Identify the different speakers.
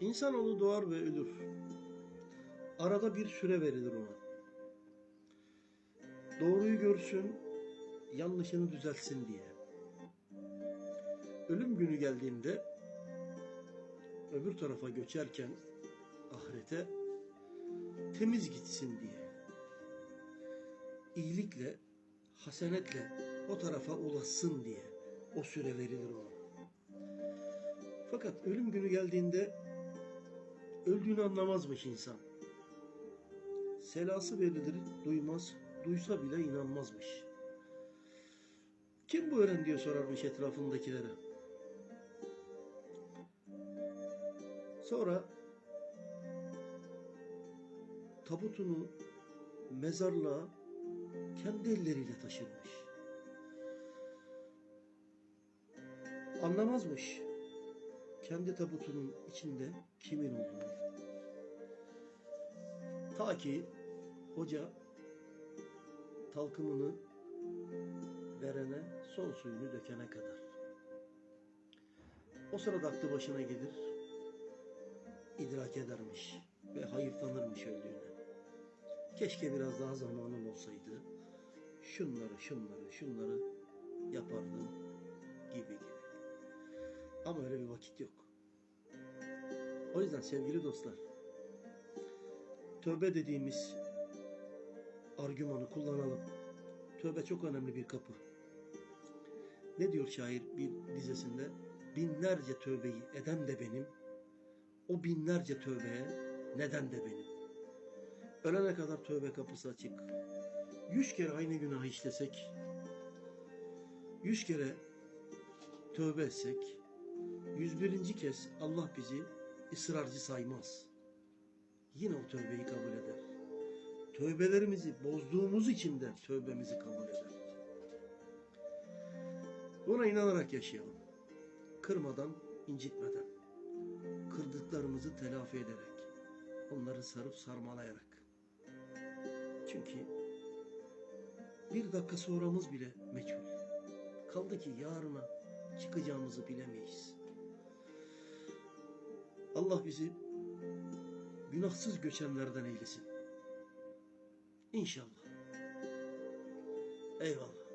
Speaker 1: İnsanoğlu doğar ve ölür. Arada bir süre verilir ona. Doğruyu görsün, yanlışını düzeltsin diye. Ölüm günü geldiğinde öbür tarafa göçerken ahirete temiz gitsin diye. İyilikle, hasenetle o tarafa ulaşsın diye o süre verilir ona. Fakat ölüm günü geldiğinde öldüğünü anlamazmış insan. Selası verilir, duymaz, duysa bile inanmazmış. Kim bu öğren diye sorarmış etrafındakilere. Sonra tabutunu mezarlığa kendi elleriyle taşırmış. Anlamazmış kendi tabutunun içinde kimin olduğunu. Ta ki hoca talkımını verene son suyunu dökene kadar. O sırada aklı başına gelir, idrak edermiş ve hayıflanırmış öldüğüne. Keşke biraz daha zamanım olsaydı, şunları, şunları, şunları gibi. Ama öyle bir vakit yok. O yüzden sevgili dostlar, tövbe dediğimiz argümanı kullanalım. Tövbe çok önemli bir kapı. Ne diyor şair bir dizesinde? Binlerce tövbeyi eden de benim, o binlerce tövbeye neden de benim. Ölene kadar tövbe kapısı açık. Yüz kere aynı günah işlesek, yüz kere tövbe etsek, yüz birinci kez Allah bizi ısrarcı saymaz. Yine o tövbeyi kabul eder. Tövbelerimizi bozduğumuz için de tövbemizi kabul eder. Buna inanarak yaşayalım. Kırmadan, incitmeden. Kırdıklarımızı telafi ederek. Onları sarıp sarmalayarak. Çünkü bir dakika sonramız bile meçhul. Kaldı ki yarına çıkacağımızı bilemeyiz. Allah bizi günahsız göçenlerden eylesin. İnşallah. Eyvallah.